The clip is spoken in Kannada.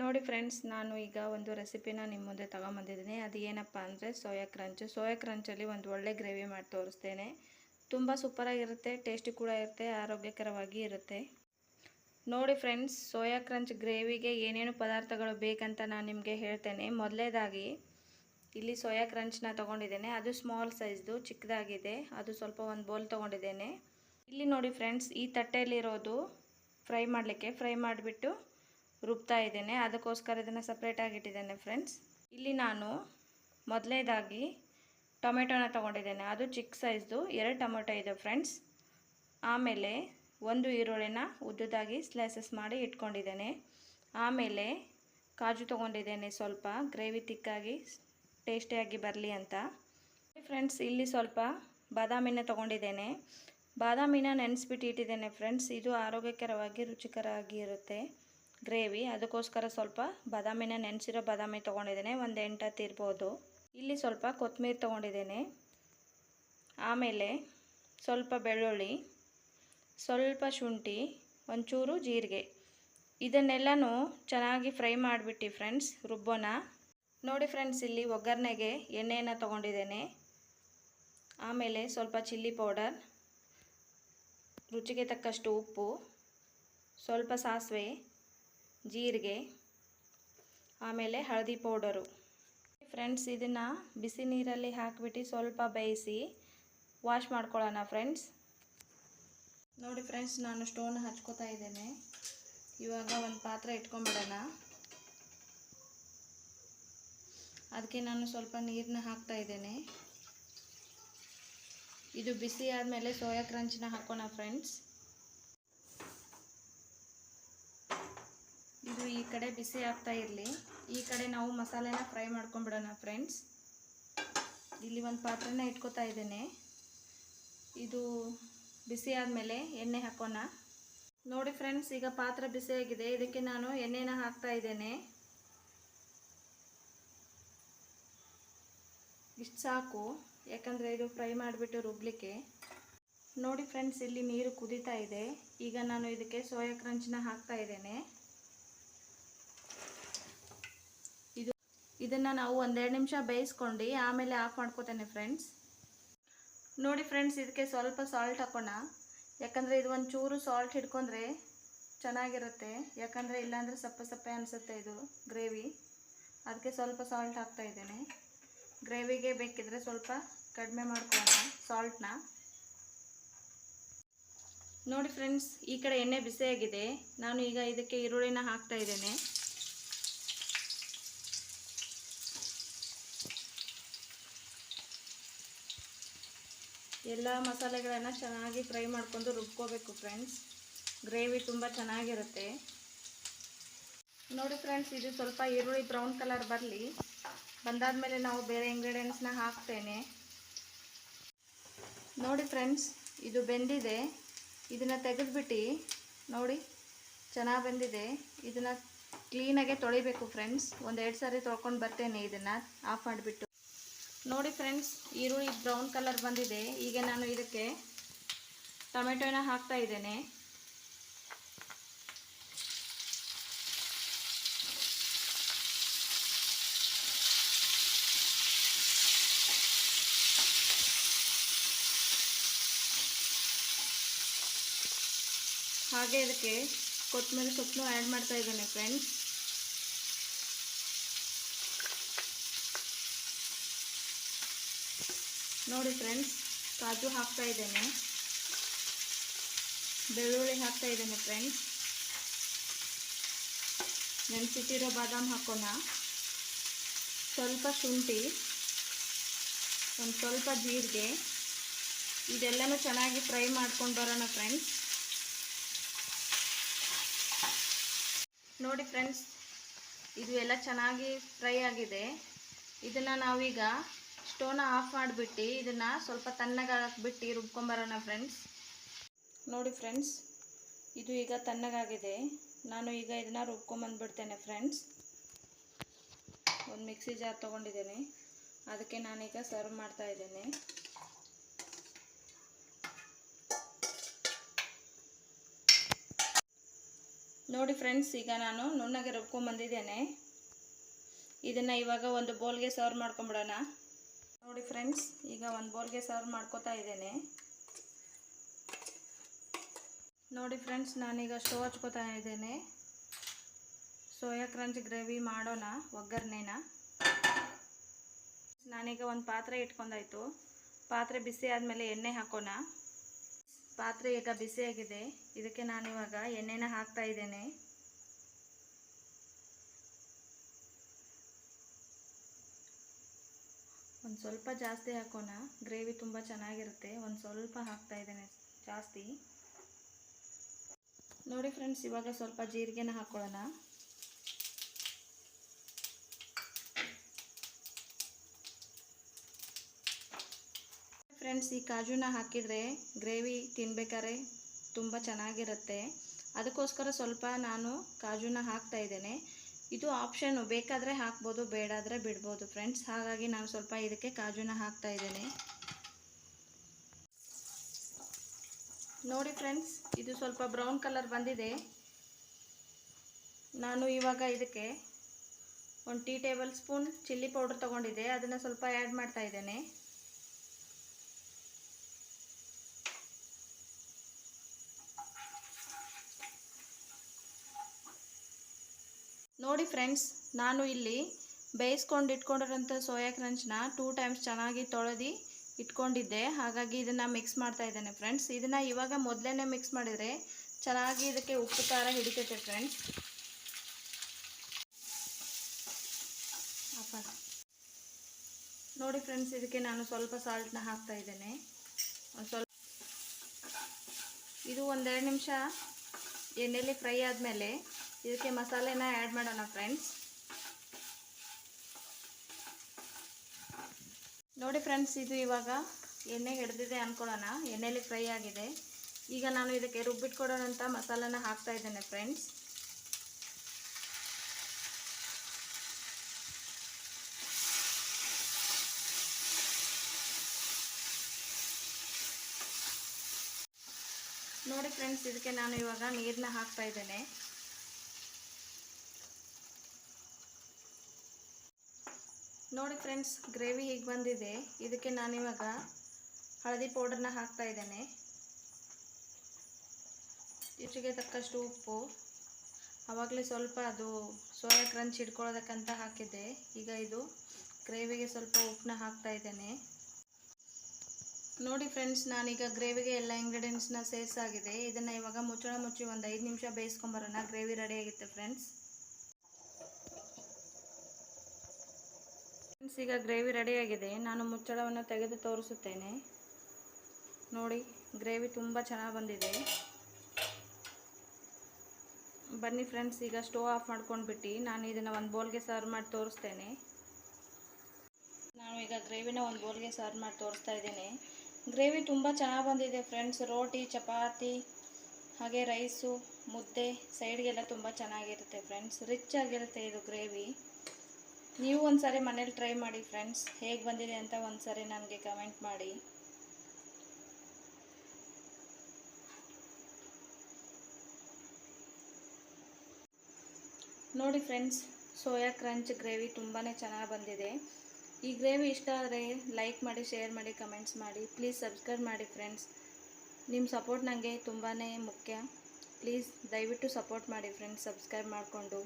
ನೋಡಿ ಫ್ರೆಂಡ್ಸ್, ನಾನು ಈಗ ಒಂದು ರೆಸಿಪಿನ ನಿಮ್ಮ ಮುಂದೆ ತಗೊಂಬಂದಿದ್ದೀನಿ. ಅದು ಏನಪ್ಪ ಅಂದರೆ ಸೋಯಾ ಕ್ರಂಚ್. ಸೋಯಾ ಕ್ರಂಚಲ್ಲಿ ಒಂದು ಒಳ್ಳೆ ಗ್ರೇವಿ ಮಾಡಿ ತೋರಿಸ್ತೇನೆ. ತುಂಬ ಸೂಪರಾಗಿರುತ್ತೆ, ಟೇಸ್ಟಿ ಕೂಡ ಇರುತ್ತೆ, ಆರೋಗ್ಯಕರವಾಗಿ ಇರುತ್ತೆ. ನೋಡಿ ಫ್ರೆಂಡ್ಸ್, ಸೋಯಾ ಕ್ರಂಚ್ ಗ್ರೇವಿಗೆ ಏನೇನು ಪದಾರ್ಥಗಳು ಬೇಕಂತ ನಾನು ನಿಮಗೆ ಹೇಳ್ತೇನೆ. ಮೊದಲೇದಾಗಿ ಇಲ್ಲಿ ಸೋಯಾ ಕ್ರಂಚ್ನ ತೊಗೊಂಡಿದ್ದೇನೆ. ಅದು ಸ್ಮಾಲ್ ಸೈಜ್ದು, ಚಿಕ್ಕದಾಗಿದೆ. ಅದು ಸ್ವಲ್ಪ ಒಂದು ಬೌಲ್ ತೊಗೊಂಡಿದ್ದೇನೆ. ಇಲ್ಲಿ ನೋಡಿ ಫ್ರೆಂಡ್ಸ್, ಈ ತಟ್ಟೆಯಲ್ಲಿರೋದು ಫ್ರೈ ಮಾಡಲಿಕ್ಕೆ, ಫ್ರೈ ಮಾಡಿಬಿಟ್ಟು ರುಬ್ತಾ ಇದ್ದೇನೆ. ಅದಕ್ಕೋಸ್ಕರ ಇದನ್ನು ಸಪ್ರೇಟಾಗಿ ಇಟ್ಟಿದ್ದೇನೆ ಫ್ರೆಂಡ್ಸ್ ಇಲ್ಲಿ ನಾನು ಮೊದಲೇದಾಗಿ ಟೊಮೆಟೊನ ತೊಗೊಂಡಿದ್ದೇನೆ. ಅದು ಚಿಕ್ಕ ಸೈಜ್ದು ಎರಡು ಟೊಮೆಟೊ ಇದೆ ಫ್ರೆಂಡ್ಸ್ ಆಮೇಲೆ ಒಂದು ಈರುಳ್ಳಿನ ಉದ್ದದಾಗಿ ಸ್ಲೈಸಸ್ ಮಾಡಿ ಇಟ್ಕೊಂಡಿದ್ದೇನೆ. ಆಮೇಲೆ ಕಾಜು ತೊಗೊಂಡಿದ್ದೇನೆ ಸ್ವಲ್ಪ. ಗ್ರೇವಿ ತಿಕ್ಕಾಗಿ ಟೇಸ್ಟಿಯಾಗಿ ಬರಲಿ ಅಂತ. ಫ್ರೆಂಡ್ಸ್ ಇಲ್ಲಿ ಸ್ವಲ್ಪ ಬಾದಾಮಿನ ತೊಗೊಂಡಿದ್ದೇನೆ. ಬಾದಾಮಿನ ನೆನೆಸ್ಬಿಟ್ಟು ಇಟ್ಟಿದ್ದೇನೆ ಫ್ರೆಂಡ್ಸ್ ಇದು ಆರೋಗ್ಯಕರವಾಗಿ ರುಚಿಕರವಾಗಿ ಇರುತ್ತೆ. ಗ್ರೇವಿ ಅದಕ್ಕೋಸ್ಕರ ಸ್ವಲ್ಪ ಬಾದಾಮಿನ ನೆನೆಸಿರೋ ಬಾದಾಮಿ ತೊಗೊಂಡಿದ್ದೇನೆ, ಒಂದು ಎಂಟತ್ತು ಇರ್ಬೋದು. ಇಲ್ಲಿ ಸ್ವಲ್ಪ ಕೊತ್ತಂಬರಿ ತೊಗೊಂಡಿದ್ದೇನೆ. ಆಮೇಲೆ ಸ್ವಲ್ಪ ಬೆಳ್ಳುಳ್ಳಿ, ಸ್ವಲ್ಪ ಶುಂಠಿ, ಒಂಚೂರು ಜೀರಿಗೆ. ಇದನ್ನೆಲ್ಲನೂ ಚೆನ್ನಾಗಿ ಫ್ರೈ ಮಾಡಿಬಿಟ್ಟು ಫ್ರೆಂಡ್ಸ್, ರುಬ್ಬೋಣ. ನೋಡಿ ಫ್ರೆಂಡ್ಸ್, ಇಲ್ಲಿ ಒಗ್ಗರಣೆಗೆ ಎಣ್ಣೆಯನ್ನು ತೊಗೊಂಡಿದ್ದೇನೆ. ಆಮೇಲೆ ಸ್ವಲ್ಪ ಚಿಲ್ಲಿ ಪೌಡರ್, ರುಚಿಗೆ ತಕ್ಕಷ್ಟು ಉಪ್ಪು, ಸ್ವಲ್ಪ ಸಾಸಿವೆ ಜೀರಿಗೆ, ಆಮೇಲೆ ಹಳದಿ ಪೌಡರು. ಫ್ರೆಂಡ್ಸ್, ಇದನ್ನು ಬಿಸಿ ನೀರಲ್ಲಿ ಹಾಕಿಬಿಟ್ಟು ಸ್ವಲ್ಪ ಬೇಯಿಸಿ ವಾಶ್ ಮಾಡ್ಕೊಳ್ಳೋಣ ಫ್ರೆಂಡ್ಸ್. ನೋಡಿ ಫ್ರೆಂಡ್ಸ್, ನಾನು ಸ್ಟೋನ್ ಹಚ್ಕೋತಾ ಇದ್ದೇನೆ. ಇವಾಗ ಒಂದು ಪಾತ್ರೆ ಇಟ್ಕೊಂಬಿಡೋಣ. ಅದಕ್ಕೆ ನಾನು ಸ್ವಲ್ಪ ನೀರನ್ನ ಹಾಕ್ತಾ ಇದ್ದೇನೆ. ಇದು ಬಿಸಿ ಆದಮೇಲೆ ಸೋಯಾ ಕ್ರಂಚನ್ನ ಹಾಕೋಣ ಫ್ರೆಂಡ್ಸ್. ಇದು ಈ ಕಡೆ ಬಿಸಿ ಆಗ್ತಾ ಇರಲಿ. ಈ ಕಡೆ ನಾವು ಮಸಾಲೆನ ಫ್ರೈ ಮಾಡ್ಕೊಂಬಿಡೋಣ ಫ್ರೆಂಡ್ಸ್. ಇಲ್ಲಿ ಒಂದು ಪಾತ್ರೆನ ಇಟ್ಕೋತಾ ಇದ್ದೇನೆ. ಇದು ಬಿಸಿ ಆದಮೇಲೆ ಎಣ್ಣೆ ಹಾಕೋಣ. ನೋಡಿ ಫ್ರೆಂಡ್ಸ್, ಈಗ ಪಾತ್ರೆ ಬಿಸಿಯಾಗಿದೆ ಇದಕ್ಕೆ ನಾನು ಎಣ್ಣೆನ ಹಾಕ್ತಾ ಇದ್ದೇನೆ. ಇಷ್ಟು ಸಾಕು. ಯಾಕಂದರೆ ಇದು ಫ್ರೈ ಮಾಡಿಬಿಟ್ಟು ರುಬ್ಲಿಕ್ಕೆ. ನೋಡಿ ಫ್ರೆಂಡ್ಸ್, ಇಲ್ಲಿ ನೀರು ಕುದೀತಾ ಇದೆ. ಈಗ ನಾನು ಇದಕ್ಕೆ ಸೋಯಾ ಕ್ರಂಚನ್ನ ಹಾಕ್ತಾ ಇದ್ದೇನೆ ಇದು ಇದನ್ನು ನಾವು ಒಂದೆರಡು ನಿಮಿಷ ಬೇಯಿಸ್ಕೊಂಡು ಆಮೇಲೆ ಆಫ್ ಮಾಡ್ಕೋತೇನೆ ಫ್ರೆಂಡ್ಸ್ ನೋಡಿ ಫ್ರೆಂಡ್ಸ್ ಇದಕ್ಕೆ ಸ್ವಲ್ಪ ಸಾಲ್ಟ್ ಹಾಕೋಣ. ಯಾಕಂದರೆ ಇದು ಒಂದು ಚೂರು ಸಾಲ್ಟ್ ಹಿಡ್ಕೊಂಡ್ರೆ ಚೆನ್ನಾಗಿರುತ್ತೆ. ಯಾಕಂದರೆ ಇಲ್ಲಾಂದರೆ ಸಪ್ಪೆ ಸಪ್ಪೆ ಅನಿಸುತ್ತೆ ಇದು ಗ್ರೇವಿ ಅದಕ್ಕೆ ಸ್ವಲ್ಪ ಸಾಲ್ಟ್ ಹಾಕ್ತಾ ಇದ್ದೇನೆ. ಗ್ರೇವಿಗೆ ಬೇಕಿದ್ರೆ ಸ್ವಲ್ಪ ಕಡಿಮೆ ಮಾಡ್ಕೊಳ್ಳೋಣ ಸಾಲ್ಟ್ನ ನೋಡಿ ಫ್ರೆಂಡ್ಸ್ ಈ ಕಡೆ ಎಣ್ಣೆ ಬಿಸಿಯಾಗಿದೆ. ನಾನು ಈಗ ಇದಕ್ಕೆ ಈರುಳ್ಳಿನ ಹಾಕ್ತಾ ಇದ್ದೇನೆ. ಎಲ್ಲ ಮಸಾಲೆಗಳನ್ನು ಚೆನ್ನಾಗಿ ಫ್ರೈ ಮಾಡ್ಕೊಂಡು ರುಬ್ಕೋಬೇಕು ಫ್ರೆಂಡ್ಸ್. ಗ್ರೇವಿ ತುಂಬ ಚೆನ್ನಾಗಿರುತ್ತೆ. ನೋಡಿ ಫ್ರೆಂಡ್ಸ್, ಇದು ಸ್ವಲ್ಪ ಈರುಳ್ಳಿ ಬ್ರೌನ್ ಕಲರ್ ಬರಲಿ. ಬಂದಾದಮೇಲೆ ನಾವು ಬೇರೆ ಇಂಗ್ರೀಡಿಯೆಂಟ್ಸ್ನ ಹಾಕ್ತೇನೆ. ನೋಡಿ ಫ್ರೆಂಡ್ಸ್, ಇದು ಬೆಂದಿದೆ. ಇದನ್ನು ತೆಗೆದುಬಿಟ್ಟು ನೋಡಿ, ಚೆನ್ನಾಗಿ ಬೆಂದಿದೆ. ಇದನ್ನು ಕ್ಲೀನಾಗೆ ತೊಳಿಬೇಕು ಫ್ರೆಂಡ್ಸ್. ಒಂದೆರಡು ಸಾರಿ ತೊಳ್ಕೊಂಡು ಬರ್ತೇನೆ ಇದನ್ನು. ಆಫ್ ಮಾಡಿಬಿಟ್ಟು. ನೋಡಿ ಫ್ರೆಂಡ್ಸ್, ಈರುಳ್ಳಿ ಬ್ರೌನ್ ಕಲರ್ ಬಂದಿದೆ. ಈಗ ನಾನು ಇದಕ್ಕೆ ಟೊಮೆಟೊನ ಹಾಕ್ತಾ ಇದ್ದೇನೆ. ಹಾಗೆ ಇದಕ್ಕೆ ಕೊತ್ತಂಬರಿ ಸೊಪ್ಪನ್ನು ಆ್ಯಡ್ ಮಾಡ್ತಾ ಇದ್ದೇನೆ ಫ್ರೆಂಡ್ಸ್ ನೋಡಿ ಫ್ರೆಂಡ್ಸ್, ಕಾಜು ಹಾಕ್ತಾ ಇದ್ದೇನೆ. ಬೆಳ್ಳುಳ್ಳಿ ಹಾಕ್ತಾ ಇದ್ದೇನೆ ಫ್ರೆಂಡ್ಸ್. ನೆನೆಸಿಟ್ಟಿರೋ ಬಾದಾಮ್ ಹಾಕೋಣ. ಸ್ವಲ್ಪ ಶುಂಠಿ, ಒಂದು ಸ್ವಲ್ಪ ಜೀರಿಗೆ, ಇದೆಲ್ಲನೂ ಚೆನ್ನಾಗಿ ಫ್ರೈ ಮಾಡ್ಕೊಂಡು ಬರೋಣ ಫ್ರೆಂಡ್ಸ್. ನೋಡಿ ಫ್ರೆಂಡ್ಸ್, ಇದು ಎಲ್ಲ ಚೆನ್ನಾಗಿ ಫ್ರೈ ಆಗಿದೆ. ಇದನ್ನು ನಾವೀಗ ಸ್ಟೋವ್ನ ಆಫ್ ಮಾಡಿಬಿಟ್ಟು, ಇದನ್ನು ಸ್ವಲ್ಪ ತಣ್ಣಗಾಕ್ಬಿಟ್ಟು ರುಬ್ಕೊಂಬರೋಣ ಫ್ರೆಂಡ್ಸ್ ನೋಡಿ ಫ್ರೆಂಡ್ಸ್ ಇದು ಈಗ ತಣ್ಣಗಾಗಿದೆ. ನಾನು ಈಗ ಇದನ್ನು ರುಬ್ಕೊಂಬಂದ್ಬಿಡ್ತೇನೆ ಫ್ರೆಂಡ್ಸ್ ಒಂದು ಮಿಕ್ಸಿ ಜಾರ್ ತೊಗೊಂಡಿದ್ದೇನೆ. ಅದಕ್ಕೆ ನಾನೀಗ ಸರ್ವ್ ಮಾಡ್ತಾ ಇದ್ದೇನೆ. ನೋಡಿ ಫ್ರೆಂಡ್ಸ್ ಈಗ ನಾನು ನುಣ್ಣಗೆ ರುಬ್ಕೊಂಬಂದಿದ್ದೇನೆ. ಇದನ್ನು ಇವಾಗ ಒಂದು ಬೋಲ್ಗೆ ಸರ್ವ್ ಮಾಡ್ಕೊಂಬಿಡೋಣ. ನೋಡಿ ಫ್ರೆಂಡ್ಸ್ ಈಗ ಒಂದು ಬೋರ್ಗೆ ಸರ್ವ್ ಮಾಡ್ಕೋತಾ ಇದ್ದೇನೆ. ನೋಡಿ ಫ್ರೆಂಡ್ಸ್ ನಾನೀಗ ಸ್ಟವ್ ಹಚ್ಕೋತಾ ಇದ್ದೇನೆ. ಸೋಯಾ ಕ್ರಂಚ್ ಗ್ರೇವಿ ಮಾಡೋಣ, ಒಗ್ಗರಣೆನ. ನಾನೀಗ ಒಂದು ಪಾತ್ರೆ ಇಟ್ಕೊಂಡಾಯ್ತು. ಪಾತ್ರೆ ಬಿಸಿ ಆದಮೇಲೆ ಎಣ್ಣೆ ಹಾಕೋಣ. ಪಾತ್ರೆ ಈಗ ಬಿಸಿಯಾಗಿದೆ. ಇದಕ್ಕೆ ನಾನಿವಾಗ ಎಣ್ಣೆನ ಹಾಕ್ತಾ ಇದ್ದೇನೆ. ಸ್ವಲ್ಪ ಜಾಸ್ತಿ ಹಾಕೋಣ. ಗ್ರೇವಿ ತುಂಬ ಚೆನ್ನಾಗಿರುತ್ತೆ. ಒಂದು ಸ್ವಲ್ಪ ಹಾಕ್ತಾ ಇದ್ದೇನೆ. ಜಾಸ್ತಿ. ನೋಡಿ ಫ್ರೆಂಡ್ಸ್, ಇವಾಗ ಸ್ವಲ್ಪ ಜೀರಿಗೆನ ಹಾಕ್ಕೊಳ್ಳೋಣ ಫ್ರೆಂಡ್ಸ್, ಈ ಕಾಜುನ ಹಾಕಿದರೆ ಗ್ರೇವಿ ತಿನ್ಬೇಕಾದ್ರೆ ತುಂಬ ಚೆನ್ನಾಗಿರುತ್ತೆ. ಅದಕ್ಕೋಸ್ಕರ ಸ್ವಲ್ಪ ನಾನು ಕಾಜುನ ಹಾಕ್ತಾ ಇದ್ದೇನೆ. ಇದು ಆಪ್ಷನ್ನು ಬೇಕಾದರೆ ಹಾಕ್ಬೋದು, ಬೇಡಾದರೆ ಬಿಡ್ಬೋದು ಫ್ರೆಂಡ್ಸ್ ಹಾಗಾಗಿ ನಾನು ಸ್ವಲ್ಪ ಇದಕ್ಕೆ ಕಾಜುನ ಹಾಕ್ತಾ ಇದ್ದೇನೆ. ನೋಡಿ ಫ್ರೆಂಡ್ಸ್ ಇದು ಸ್ವಲ್ಪ ಬ್ರೌನ್ ಕಲರ್ ಬಂದಿದೆ. ನಾನು ಇವಾಗ ಇದಕ್ಕೆ ಒಂದು tea tablespoon chilli powder ತೊಗೊಂಡಿದ್ದೆ. ಅದನ್ನು ಸ್ವಲ್ಪ ಆ್ಯಡ್ ಮಾಡ್ತಾ ಇದ್ದೇನೆ. ನೋಡಿ ಫ್ರೆಂಡ್ಸ್, ನಾನು ಇಲ್ಲಿ ಬೇಯಿಸ್ಕೊಂಡು ಇಟ್ಕೊಂಡಿರೋಂಥ ಸೋಯಾ ಕ್ರಂಚ್ನ ಟೂ ಟೈಮ್ಸ್ ಚೆನ್ನಾಗಿ ತೊಳೆದು ಇಟ್ಕೊಂಡಿದ್ದೆ. ಹಾಗಾಗಿ ಇದನ್ನು ಮಿಕ್ಸ್ ಮಾಡ್ತಾ ಇದ್ದೇನೆ ಫ್ರೆಂಡ್ಸ್. ಇದನ್ನು ಇವಾಗ ಮೊದಲೇ ಮಿಕ್ಸ್ ಮಾಡಿದರೆ ಚೆನ್ನಾಗಿ ಇದಕ್ಕೆ ಉಪ್ಪು, ಖಾರ ಹಿಡಿತೈತೆ ಫ್ರೆಂಡ್ಸ್. ನೋಡಿ ಫ್ರೆಂಡ್ಸ್, ಇದಕ್ಕೆ ನಾನು ಸ್ವಲ್ಪ ಸಾಲ್ಟ್ನ ಹಾಕ್ತಾ ಇದ್ದೇನೆ. ಸ್ವಲ್ಪ ಇದು ಒಂದೆರಡು ನಿಮಿಷ ಎಣ್ಣೆಲಿ ಫ್ರೈ ಆದಮೇಲೆ ಇದಕ್ಕೆ ಮಸಾಲೆನ ಆ್ಯಡ್ ಮಾಡೋಣ ಫ್ರೆಂಡ್ಸ್ ನೋಡಿ ಫ್ರೆಂಡ್ಸ್ ಇದು ಇವಾಗ ಎಣ್ಣೆ ಹಿಡ್ದಿದೆ ಅಂದ್ಕೊಳ್ಳೋಣ ಎಣ್ಣೆಲಿ ಫ್ರೈ ಆಗಿದೆ. ಈಗ ನಾನು ಇದಕ್ಕೆ ರುಬ್ಬಿಟ್ಕೊಡೋಣಂಥ ಮಸಾಲಾನ ಹಾಕ್ತಾ ಇದ್ದೇನೆ ಫ್ರೆಂಡ್ಸ್ ನೋಡಿ ಫ್ರೆಂಡ್ಸ್ ಇದಕ್ಕೆ ನಾನು ಇವಾಗ ನೀರನ್ನ ಹಾಕ್ತಾ ಇದ್ದೇನೆ. ನೋಡಿ ಫ್ರೆಂಡ್ಸ್, ಗ್ರೇವಿ ಹೀಗೆ ಬಂದಿದೆ. ಇದಕ್ಕೆ ನಾನಿವಾಗ ಹಳದಿ ಪೌಡರ್ನ ಹಾಕ್ತಾ ಇದ್ದೇನೆ. ರುಚಿಗೆ ತಕ್ಕಷ್ಟು ಉಪ್ಪು. ಆವಾಗಲೇ ಸ್ವಲ್ಪ ಅದು ಸೋಯಾ ಕ್ರಂಚ್ ಹಿಡ್ಕೊಳ್ಳೋದಕ್ಕಂತ ಹಾಕಿದ್ದೆ. ಈಗ ಇದು ಗ್ರೇವಿಗೆ ಸ್ವಲ್ಪ ಉಪ್ಪನ್ನ ಹಾಕ್ತಾ ಇದ್ದೇನೆ. ನೋಡಿ ಫ್ರೆಂಡ್ಸ್, ನಾನೀಗ ಗ್ರೇವಿಗೆ ಎಲ್ಲ ಇಂಗ್ರೀಡಿಯೆಂಟ್ಸ್ನ ಸೇರಿಸಾಗಿದೆ. ಇದನ್ನು ಇವಾಗ ಮುಚ್ಚಳ ಮುಚ್ಚಿ ಒಂದು ಐದು ನಿಮಿಷ ಬೇಯಿಸ್ಕೊಂಬರೋಣ. ಗ್ರೇವಿ ರೆಡಿ ಆಗುತ್ತೆ, ಫ್ರೆಂಡ್ಸ್. ಫ್ರೆಂಡ್ಸ್ ಈಗ ಗ್ರೇವಿ ರೆಡಿಯಾಗಿದೆ ನಾನು ಮುಚ್ಚಳವನ್ನು ತೆಗೆದು ತೋರಿಸುತ್ತೇನೆ. ನೋಡಿ ಗ್ರೇವಿ ತುಂಬ ಚೆನ್ನಾಗಿ ಬಂದಿದೆ. ಬನ್ನಿ ಫ್ರೆಂಡ್ಸ್ ಈಗ ಸ್ಟೋವ್ ಆಫ್ ಮಾಡ್ಕೊಂಡ್ಬಿಟ್ಟು ನಾನು ಇದನ್ನು ಒಂದು ಬೌಲ್ಗೆ ಸರ್ವ್ ಮಾಡಿ ತೋರಿಸ್ತೇನೆ. ನಾನು ಈಗ ಗ್ರೇವಿನ ಒಂದು ಬೌಲ್ಗೆ ಸರ್ವ್ ಮಾಡಿ ತೋರಿಸ್ತಾ ಇದ್ದೇನೆ. ಗ್ರೇವಿ ತುಂಬ ಚೆನ್ನಾಗಿ ಬಂದಿದೆ ಫ್ರೆಂಡ್ಸ್ ರೋಟಿ, ಚಪಾತಿ, ಹಾಗೆ ರೈಸು ಮುದ್ದೆ ಸೈಡ್ಗೆಲ್ಲ ತುಂಬ ಚೆನ್ನಾಗಿರುತ್ತೆ ಫ್ರೆಂಡ್ಸ್ ರಿಚ್ ಆಗಿರುತ್ತೆ ಇದು ಗ್ರೇವಿ ನೀವು ಒಂದು ಸಾರಿ ಮನೇಲಿ ಟ್ರೈ ಮಾಡಿ ಫ್ರೆಂಡ್ಸ್ ಹೇಗೆ ಬಂದಿದೆ ಅಂತ ಒಂದು ಸಾರಿ ನನಗೆ ಕಮೆಂಟ್ ಮಾಡಿ. ನೋಡಿ ಫ್ರೆಂಡ್ಸ್ ಸೋಯಾ ಕ್ರಂಚ್ ಗ್ರೇವಿ ತುಂಬಾ ಚೆನ್ನಾಗಿ ಬಂದಿದೆ. ಈ ಗ್ರೇವಿ ಇಷ್ಟ ಆದರೆ ಲೈಕ್ ಮಾಡಿ ಶೇರ್ ಮಾಡಿ ಕಮೆಂಟ್ಸ್ ಮಾಡಿ. ಪ್ಲೀಸ್ ಸಬ್ಸ್ಕ್ರೈಬ್ ಮಾಡಿ ಫ್ರೆಂಡ್ಸ್ ನಿಮ್ಮ ಸಪೋರ್ಟ್ ನನಗೆ ತುಂಬಾ ಮುಖ್ಯ. ಪ್ಲೀಸ್ ದಯವಿಟ್ಟು ಸಪೋರ್ಟ್ ಮಾಡಿ ಫ್ರೆಂಡ್ಸ್ ಸಬ್ಸ್ಕ್ರೈಬ್ ಮಾಡಿಕೊಂಡು.